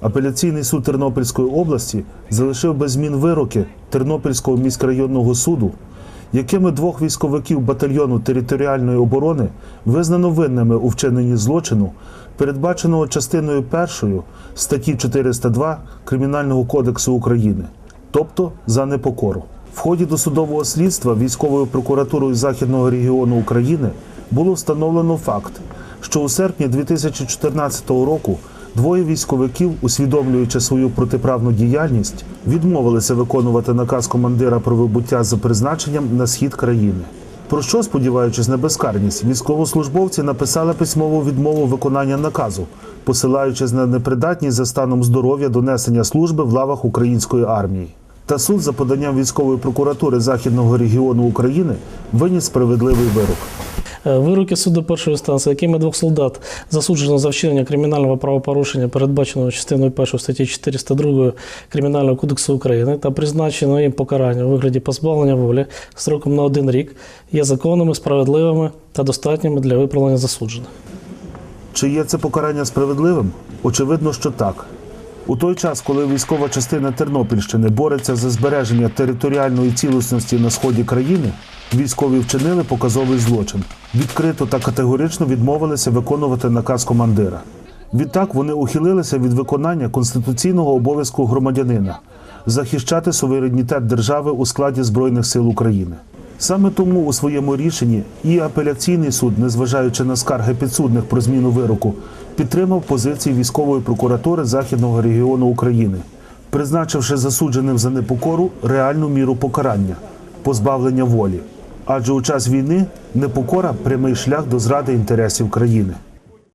Апеляційний суд Тернопільської області залишив без змін вироки Тернопільського міськрайонного суду, якими двох військовиків батальйону територіальної оборони визнано винними у вчиненні злочину, передбаченого частиною першою статті 402 Кримінального кодексу України, тобто за непокору. В ході досудового слідства військовою прокуратурою Західного регіону України було встановлено факт, що у серпні 2014 року двоє військовиків, усвідомлюючи свою протиправну діяльність, відмовилися виконувати наказ командира про вибуття за призначенням на схід країни. Про що, сподіваючись на безкарність, військовослужбовці написали письмову відмову виконання наказу, посилаючись на непридатність за станом здоров'я до несення служби в лавах української армії. Та суд за поданням військової прокуратури Західного регіону України виніс справедливий вирок. Е, Вироки суду першої інстанції, якими двох солдат засуджено за вчинення кримінального правопорушення, передбаченого частиною 1 статті 402 Кримінального кодексу України, та призначено їм покарання у вигляді позбавлення волі строком на один рік, є законними, справедливими та достатніми для виправлення засуджених. Чи є це покарання справедливим? Очевидно, що так. У той час, коли військова частина Тернопільщини бореться за збереження територіальної цілісності на сході країни, військові вчинили показовий злочин. Відкрито та категорично відмовилися виконувати наказ командира. Відтак вони ухилилися від виконання конституційного обов'язку громадянина захищати суверенітет держави у складі Збройних сил України. Саме тому у своєму рішенні і апеляційний суд, незважаючи на скарги підсудних про зміну вироку, підтримав позиції військової прокуратури Західного регіону України, призначивши засудженим за непокору реальну міру покарання позбавлення волі. Адже у час війни непокора прямий шлях до зради інтересів країни.